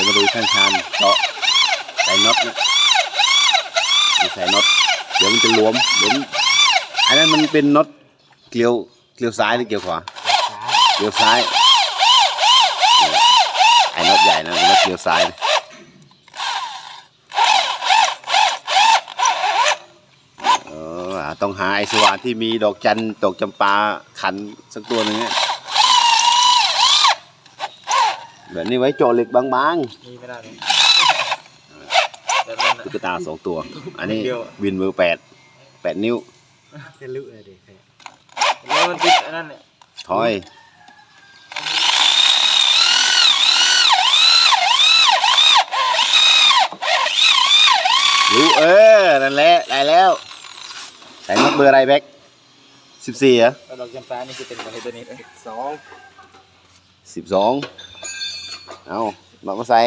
ดี๋ยวมาดูช่างชานเจาะใส่น็อตนะนี่ใส่น็อตเดี๋ยวมันจะหลวมเดี๋ยวนอันนั้นมันเป็นน็อตเกลียวเกลียวซ้ายหรือเกลียวขวาเกลียวซ้ายไอ้น็อตใหญ่นะเป็นน็อตเกลียวซ้ายต้องหาไอสว่านที่มีดอกจันดอกจำปาขันสักตัวหนึ่งเนี่ย แบบนี้ไว้เจาะเหล็กบางนี่ไม่ได้เลยแบบนั้นๆตุ๊กตาสองตัว อันนี้เดียวอะ วินมือแปดแปดนิ้ว จะลุเลยดิแล้วมันติดอันนั้นเนี่ยถอย รู้เออ นั่นแหละ ได้แล้ว ใส่น็อตเบอร์อะไรแบ็กสิบสี่เหรอ แล้วดอกจำปานี่คือเป็นประเภทตัวนี้สองสิบสอง เอาน็อตมาใส่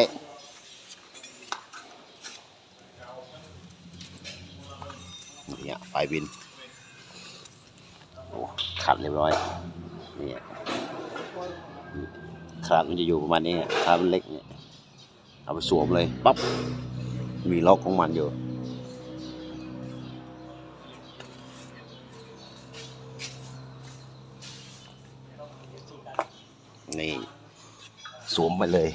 เนี่ยไฟบิน โอ้ขัดเรียบร้อย นี่ยขนาดมันจะอยู่ประมาณนี้ไงขนาดมันเล็กเนี่ย เอาไปสวมเลย ปั๊บ มีล็อกของมันอยู่นี่ สวมไปเลย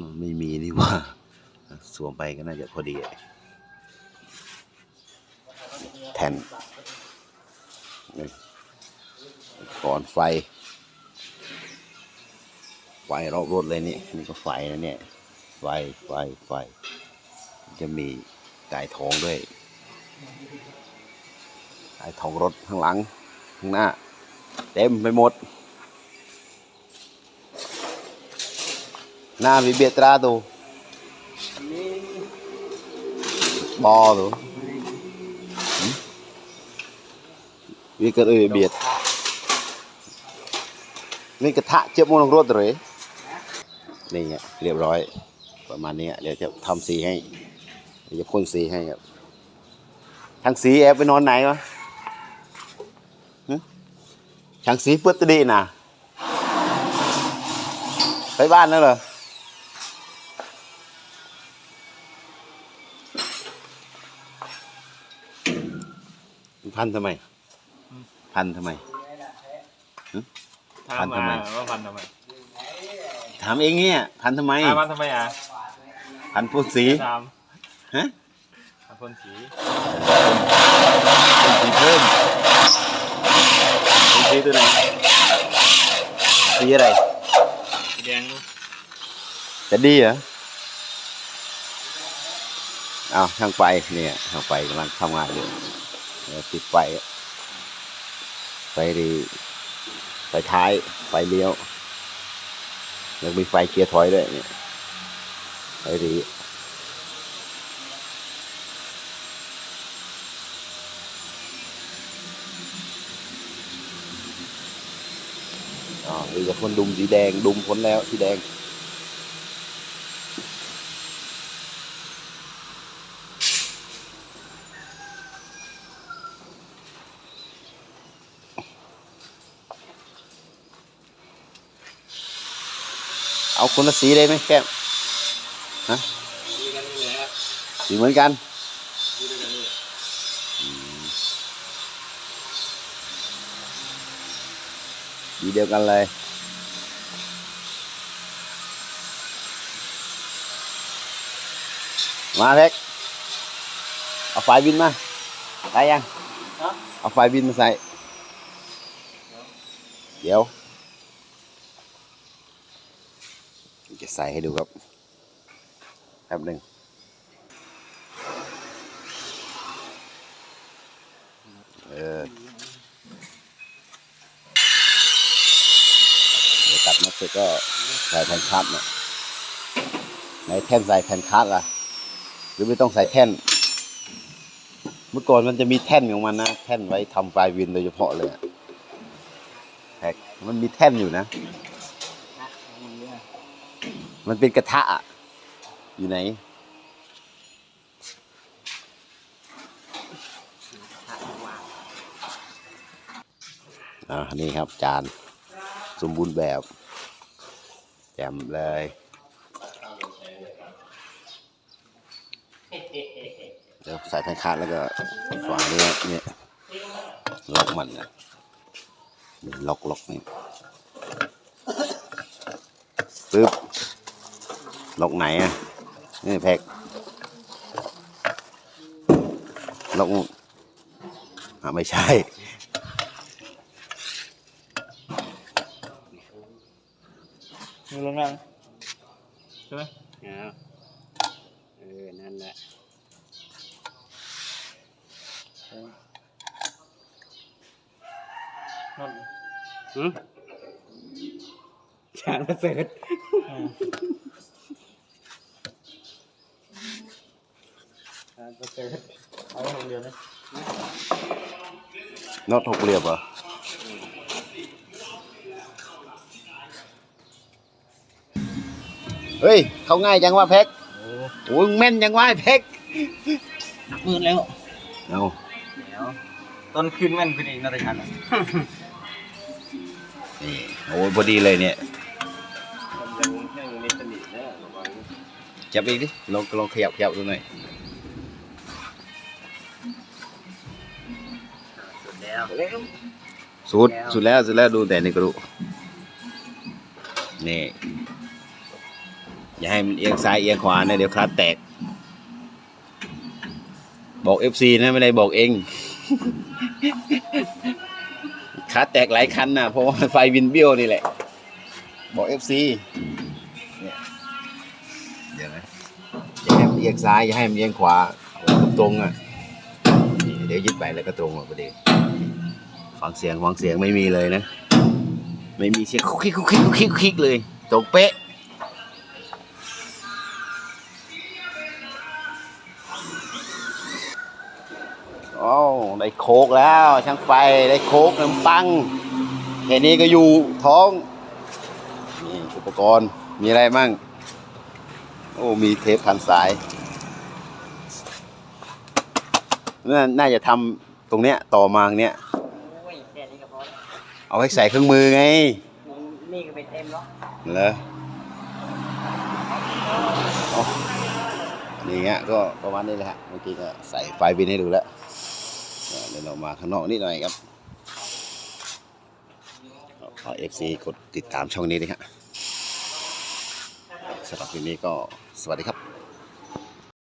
มันไม่มีนี่ว่า สวมไปก็น่าจะพอดี แทนก่อนไฟ ไฟรอบรถเลยนี่ นี่ก็ไฟนะเนี่ย ไฟ ไฟ ไฟ จะมีไก่ทองด้วย ไก่ทองรถข้างหลัง ข้างหน้า เต็มไปหมด หน้ามีเบียดตราตัวบอตัววิกระเอยเบียด นี่กระทะเจ็บมลงรถเลยนี่ไงเรียบร้อย ประมาณนี้ เดี๋ยวจะทำสีให้เดี๋ยวจะพ่นสีให้ครับทางสีแอบไปนอนไหนวะหึทางสีเปิดตะดีน่ะไปบ้านแล้วเหรอพันทำไม พันทำไมถามพันทำไมมาว่าพันทำไม ถามเองเนี่ย พันทำไมถามมาทำไมอะ พันพ่นสีถามฮะ ถามคนสีพ่นสีเพิ่มพ่นสีตัวไหนสีอะไรสีแดงนู่นจะดีเหรออ้าวช่างไฟเนี่ยช่างไฟกำลังทำงานอยู่เออติดไฟไฟดีไฟท้ายไฟเลี้ยวแล้วมีไฟเกียร์ถอยด้วยเนี่ยไฟดี อ๋อมีแต่คนดุมสีแดงดุมพ้นแล้วสีแดง เอาคนละสีเลยไหมแก้มฮะสีเหมือนกันดีเดียวกันเลย มาเพ็กเอาไฟบินมาได้ยังฮะเอาไฟบินมาใส่ เดี๋ยว จะใส่ให้ดูครับแป๊บหนึ่งเออเดี๋ยวตัดมาเสร็จก็ใส่แผ่นคัดนะในแท่นใส่แผ่นคัดล่ะ หรือไม่ต้องใส่แท่น เมื่อก่อนมันจะมีแท่นของมันนะ แท่นไว้ทำไฟวินโดยเฉพาะเลยอะแท็กมันมีแท่นอยู่นะ มันเป็นกระทะอยู่ไหนอ่านี่ครับจานสมบูรณ์แบบแจ่มเลย เดี๋ยวใส่แผ่นคาดแล้วก็ฝาเนี่ยเนี่ยล็อกมันนะนี่ล็อกล็อกนี่ปึ๊บล็อกไหนอะนี่แพ็กล็อกอะไม่ใช่มือลงยังใช่ไหมเอาเออ นั่นแหละนั่น หืมจานประเสริฐจานประเสริฐเอาไว้คนเดียวนะน็อตหกเหลี่ยมเหรอเฮ้ย เขาง่ายจังว่าแพ็กโอ้โอ้ยแม่นจังว่าไอ้แพ็กมืดแล้วเอาเดี๋ยวต้นขึ้นแม่นขึ้นอีกนาฬิกาอะ นี่โอ้ยพอดีเลยเนี่ยมันยังยังมีสนิทนะระวังจับอีกดิลองลองขยับขยับดูหน่อยสุดแล้วเร็วสุดสุดแล้วสุดแล้วดูแต่นี่ก็รู้นี่อย่าให้มันเอียงซ้ายเอียงขวานะเดี๋ยวคลาดแตก บอก FC นะไม่ได้บอกเอง คลาดแตกหลายคันนะเพราะว่าไฟวินเบี้ยวนี่แหละ บอก FC เนี่ยเดี๋ยวนะอย่าให้มันเอียงซ้ายอย่าให้มันเอียงขวาเอาตรงๆอะนี่เดี๋ยวยึดไปแล้วก็ตรงอะประเดี๋ยวฟังเสียงฟังเสียงไม่มีเลยนะ ไม่มีเสียงคุกคิกคุกคิกคุกคิกคุกคิกเลย ตรงเป๊ะ อ้าวได้โคกแล้วช่างไฟได้โคกน้ำปังแค่นี้ก็อยู่ท้องนี่อุปกรณ์มีอะไรมั่ง โอ้มีเทปพันสายน่าน่าจะทำตรงเนี้ยต่อมาเนี้ยโอ้ยแค่นี้ก็พอแล้วเอาไว้ใส่เครื่องมือไงนี่ก็เป็นเต็มแล้วเหรอเอานี่ฮะก็ประมาณนี้แหละฮะเมื่อกี้ก็ใส่ไฟบินให้ดูแล้วเดี๋ยวเรามาข้างนอกนิดหน่อยครับขอเอฟซีกดติดตามช่องนี้ด้วยครับสำหรับวันนี้ก็สวัสดีครับ